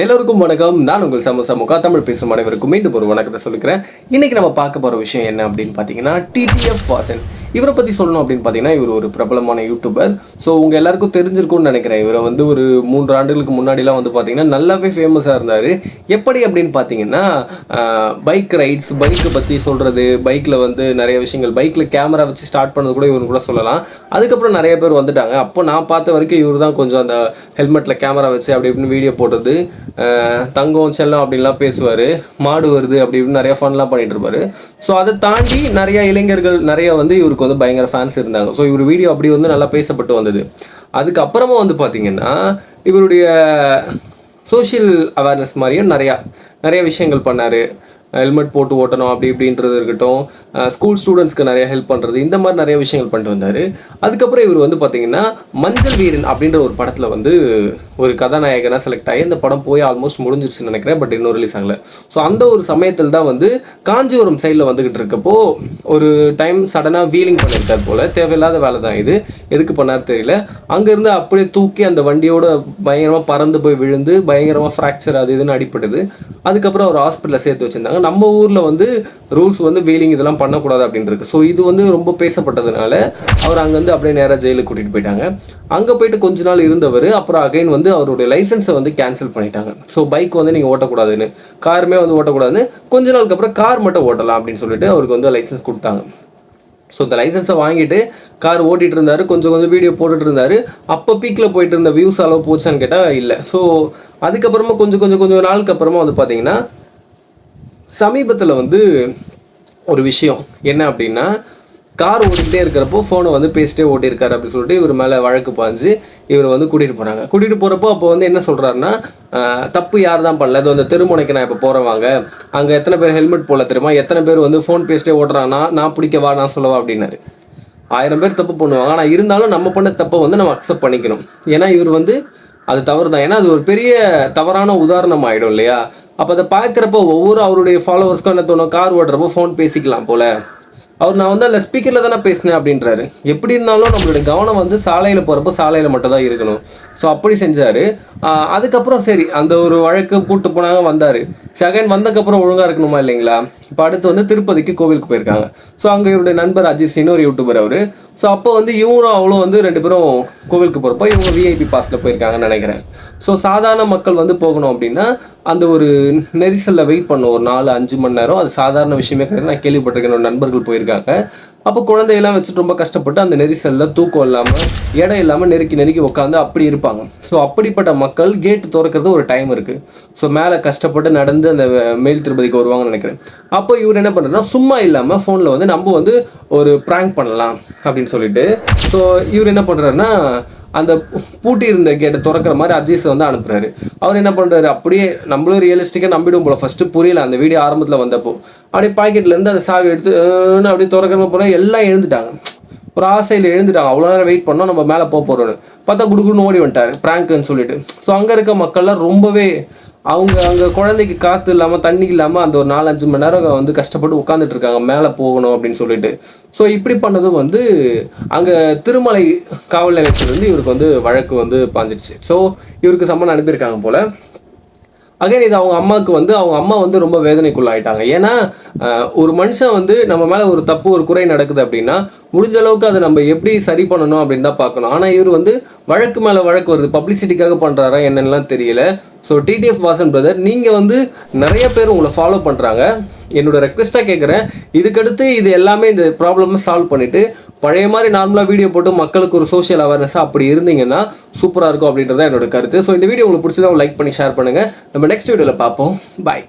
எல்லோருக்கும் வணக்கம். நான் உங்கள் சம முகா தமிழ் பேசும் அனைவருக்கும் மீண்டும் ஒரு வணக்கத்தை சொல்லிக்கிறேன். இன்னைக்கு நம்ம பார்க்க போகிற விஷயம் என்ன அப்படின்னு பார்த்தீங்கன்னா டிடிஎஃப் வாசன் இவரை பற்றி சொல்லணும் அப்படின்னு பார்த்தீங்கன்னா இவர் ஒரு பிரபலமான யூடியூபர் ஸோ உங்கள் எல்லாருக்கும் தெரிஞ்சிருக்கும்னு நினைக்கிறேன். இவரை வந்து ஒரு மூன்று ஆண்டுகளுக்கு முன்னாடிலாம் வந்து பார்த்தீங்கன்னா நல்லாவே ஃபேமஸாக இருந்தார். எப்படி அப்படின்னு பார்த்தீங்கன்னா பைக் ரைட்ஸ் பைக்கை பற்றி சொல்கிறது பைக்கில் வந்து நிறைய விஷயங்கள் பைக்கில் கேமரா வச்சு ஸ்டார்ட் பண்ணது கூட இவர் கூட சொல்லலாம். அதுக்கப்புறம் நிறைய பேர் வந்துட்டாங்க. அப்போ நான் பார்த்த வரைக்கும் இவர் தான் கொஞ்சம் அந்த ஹெல்மெட்டில் கேமரா வச்சு அப்படி இப்படின்னு வீடியோ போடுறது தங்கம் செல்லம் அப்படின்லாம் பேசுவார். மாடு வருது அப்படி இப்படின்னு நிறைய ஃபன்லாம் பண்ணிகிட்டு இருப்பார். ஸோ அதை தாண்டி நிறைய இளைஞர்கள் நிறைய வந்து இவருக்கு வந்து பயங்கர ஃபேன்ஸ் இருந்தாங்க. ஸோ இவர் வீடியோ அப்படி வந்து நல்லா பேசப்பட்டு வந்தது. அதுக்கப்புறமா வந்து பார்த்திங்கன்னா இவருடைய சோஷியல் அவேர்னஸ் மாதிரியும் நிறையா நிறைய விஷயங்கள் பண்ணார். ஹெல்மெட் போட்டு ஓட்டணும் அப்படி இப்படின்றது இருக்கட்டும். ஸ்கூல் ஸ்டூடெண்ட்ஸ்க்கு நிறைய ஹெல்ப் பண்ணுறது இந்த மாதிரி நிறைய விஷயங்கள் பண்ணிட்டு வந்தார். அதுக்கப்புறம் இவர் வந்து பார்த்தீங்கன்னா மஞ்சள் வீரன் அப்படின்ற ஒரு படத்தில் வந்து ஒரு கதாநாயகனாக செலக்ட் ஆகி இந்த படம் போய் ஆல்மோஸ்ட் முடிஞ்சிருச்சுன்னு நினைக்கிறேன் பட் இன்னும் ரிலீஸ் ஆகலை. ஸோ அந்த ஒரு சமயத்தில் தான் வந்து காஞ்சிபுரம் சைடில் வந்துக்கிட்டு இருக்கப்போ ஒரு டைம் சடனாக வீலிங் பண்ணியிருக்கார் போல் தேவையில்லாத வேலை தான் இது. எதுக்கு பண்ணார் தெரியல. அங்கேருந்து அப்படியே தூக்கி அந்த வண்டியோட பயங்கரமாக பறந்து போய் விழுந்து பயங்கரமாக ஃப்ராக்சர் அது இதுன்னு அடிப்படுது அதுக்கப்புறம் ஒரு ஹாஸ்பிட்டலில் சேர்த்து வச்சிருந்தாங்க. நம்ம ஊரில் வந்து ரூல்ஸ் வந்து வீலிங் இதெல்லாம் பண்ணக்கூடாது அப்படின்னு இருக்கு. ஸோ இது வந்து ரொம்ப பேசப்பட்டதுனால அவர் அங்கேருந்து அப்படியே நேராக ஜெயிலுக்கு கூட்டிகிட்டு போயிட்டாங்க. அங்கே போயிட்டு கொஞ்ச நாள் இருந்தவர் அப்புறம் அகைன் வந்து அவருடைய லைசன்ஸை வந்து கேன்சல் பண்ணிட்டாங்க. ஸோ பைக் வந்து நீங்கள் ஓட்டக்கூடாதுன்னு காருமே வந்து ஓட்டக்கூடாதுன்னு கொஞ்ச நாளுக்கு அப்புறம் கார் மட்டும் ஓட்டலாம் அப்படின்னு சொல்லிட்டு அவருக்கு வந்து லைசன்ஸ் கொடுத்தாங்க. ஸோ இந்த லைசன்ஸை வாங்கிட்டு கார் ஓட்டிட்டு இருந்தார் கொஞ்சம் கொஞ்சம் வீடியோ போட்டுட்டு இருந்தார். அப்போ பீக்கில் போயிட்டு இருந்த வியூஸ் அளவு போச்சான்னு கேட்டால் இல்லை. ஸோ அதுக்கப்புறமா கொஞ்சம் கொஞ்சம் கொஞ்சம் நாளுக்கு அப்புறமா வந்து பார்த்தீங்கன்னா சமீபத்தில் வந்து ஒரு விஷயம். என்ன அப்படின்னா கார் ஓட்டிகிட்டே இருக்கிறப்போ ஃபோனை வந்து பேசிட்டே ஓட்டியிருக்காரு அப்படின்னு சொல்லிட்டு இவர் மேலே வழக்கு பாஞ்சு இவர் வந்து கூட்டிகிட்டு போகிறாங்க கூட்டிகிட்டு போகிறப்போ அப்போ வந்து என்ன சொல்கிறாருன்னா தப்பு யார் தான் பண்ணல. இது அந்த தெருமுனைக்கு நான் இப்போ போகிறவாங்க அங்கே எத்தனை பேர் ஹெல்மெட் போடல தெரியுமா? எத்தனை பேர் வந்து ஃபோன் பேசிட்டே ஓட்டுறாங்கன்னா நான் பிடிக்கவா நான் சொல்லவா? அப்படின்னாரு. ஆயிரம் பேர் தப்பு பண்ணுவாங்க. ஆனால் இருந்தாலும் நம்ம பண்ண தப்பை வந்து நம்ம அக்செப்ட் பண்ணிக்கணும். ஏன்னா இவர் வந்து அது தவறு தான் ஏன்னா அது ஒரு பெரிய தவறான உதாரணம் ஆகிடும் இல்லையா? அப்போ அதை பார்க்குறப்போ ஒவ்வொரு அவருடைய ஃபாலோவர்ஸ்க்கும் என்ன தோணும்? கார் ஓடுறப்போ ஃபோன் பேசிக்கலாம் போல. அவர் நான் வந்து அதில் ஸ்பீக்கரில் தானே பேசினேன் அப்படின்றாரு. எப்படி இருந்தாலும் நம்மளுடைய கவனம் வந்து சாலையில் போகிறப்போ சாலையில் மட்டும் தான் இருக்கணும். ஸோ அப்படி செஞ்சார். அதுக்கப்புறம் சரி அந்த ஒரு வழக்கு கூட்டு போனாங்க வந்தார். செகண்ட் வந்ததுக்கப்புறம் ஒழுங்காக இருக்கணுமா இல்லைங்களா? இப்போ அடுத்து வந்து திருப்பதிக்கு கோவிலுக்கு போயிருக்காங்க. ஸோ அங்கே இவருடைய நண்பர் அஜித் இன்னொரு யூடியூபர் அவர். ஸோ அப்போ வந்து இவரும் அவளும் வந்து ரெண்டு பேரும் கோவிலுக்கு போகிறப்போ இவங்க விஐபி பாஸில் போயிருக்காங்கன்னு நினைக்கிறேன். ஸோ சாதாரண மக்கள் வந்து போகணும் அப்படின்னா அந்த ஒரு நெரிசலில் வெயிட் பண்ணும் ஒரு நாலு அஞ்சு மணி நேரம். அது சாதாரண விஷயமே கிடையாது. நான் கேள்விப்பட்டிருக்கேன். என்னோட நண்பர்கள் போயிருக்காங்க. அப்போ குழந்தையெல்லாம் வச்சுட்டு ரொம்ப கஷ்டப்பட்டு அந்த நெரிசலில் தூக்கம் இல்லாமல் இடம் இல்லாமல் நெருக்கி நெருக்கி உட்காந்து அப்படி இருப்பாங்க. ஸோ அப்படிப்பட்ட மக்கள் கேட்டு திறக்கிறது ஒரு டைம் இருக்குது ஸோ மேலே கஷ்டப்பட்டு நடந்து அந்த மேல் திருப்பதிக்கு வருவாங்கன்னு நினைக்கிறேன். அப்போ இவர் என்ன பண்ணுறதுனா சும்மா இல்லாமல் ஃபோனில் வந்து நம்ம வந்து ஒரு ப்ராங்க் பண்ணலாம் அப்படின்னு சொல்லிட்டு. ஸோ இவர் என்ன பண்ணுறாருன்னா அந்த பூட்டி இருந்த கேட்டை திறக்கிற மாதிரி அஜீஸை வந்து அனுப்புறாரு. அவர் என்ன பண்ணுறாரு அப்படியே நம்மளும் ரியலிஸ்டிக்காக நம்பிடும் போல. ஃபஸ்ட்டு புரியல அந்த வீடியோ ஆரம்பத்தில் வந்தப்போ. அப்படியே பாக்கெட்லேருந்து அந்த சாவி எடுத்து அப்படியே திறக்கிற போனால் எல்லாம் எழுந்துட்டாங்க. ஒரு ஆசையில் எழுந்துட்டாங்க. அவ்வளோ நேரம் வெயிட் பண்ணோம் நம்ம மேலே போக போகிறோன்னு பார்த்தா குடுக்குன்னு ஓடி வந்துட்டார் ப்ராங்க்குன்னு சொல்லிட்டு. ஸோ அங்கே இருக்க மக்கள்லாம் ரொம்பவே அவங்க அங்கே குழந்தைக்கு காற்று இல்லாமல் தண்ணி இல்லாமல் அந்த ஒரு நாலஞ்சு மணி நேரம் வந்து கஷ்டப்பட்டு உட்காந்துட்டு இருக்காங்க. மேலே போகணும் அப்படின்னு சொல்லிட்டு. ஸோ இப்படி பண்ணதும் வந்து அங்கே திருமலை காவல் நிலையத்திலிருந்து இவருக்கு வந்து வழக்கு வந்து பாஞ்சிடுச்சு. ஸோ இவருக்கு சம்மன் அனுப்பியிருக்காங்க போல். அகைன் இது அவங்க அம்மாவுக்கு வந்து அவங்க அம்மா வந்து ரொம்ப வேதனைக்குள்ளாயிட்டாங்க. ஏன்னா ஒரு மனுஷன் வந்து நம்ம மேலே ஒரு தப்பு ஒரு குறை நடக்குது அப்படின்னா முடிஞ்ச அளவுக்கு அதை நம்ம எப்படி சரி பண்ணணும் அப்படின்னு தான் பார்க்கணும். ஆனால் இவர் வந்து வழக்கு மேலே வழக்கு வருது. பப்ளிசிட்டிக்காக பண்ணுறாரா என்னென்னலாம் தெரியல. ஸோ டிடிஎஃப் வாசன் பிரதர் நீங்கள் வந்து நிறைய பேர் உங்களை ஃபாலோ பண்ணுறாங்க என்னோட ரெக்வெஸ்ட்டாக கேட்குறேன் இதுக்கடுத்து இது எல்லாமே இந்த ப்ராப்ளமை சால்வ் பண்ணிவிட்டு பழைய மாதிரி நார்மலாக வீடியோ போட்டு மக்களுக்கு ஒரு சோஷியல் அவேர்னஸாக அப்படி இருந்தீங்கன்னா சூப்பராக இருக்கும் அப்படின்றத என்னோட கருத்து. ஸோ இந்த வீடியோ உங்களுக்கு பிடிச்சதா லைக் பண்ணி ஷேர் பண்ணுங்கள் நம்ம நெக்ஸ்ட் வீடியோவில் பார்ப்போம். பாய்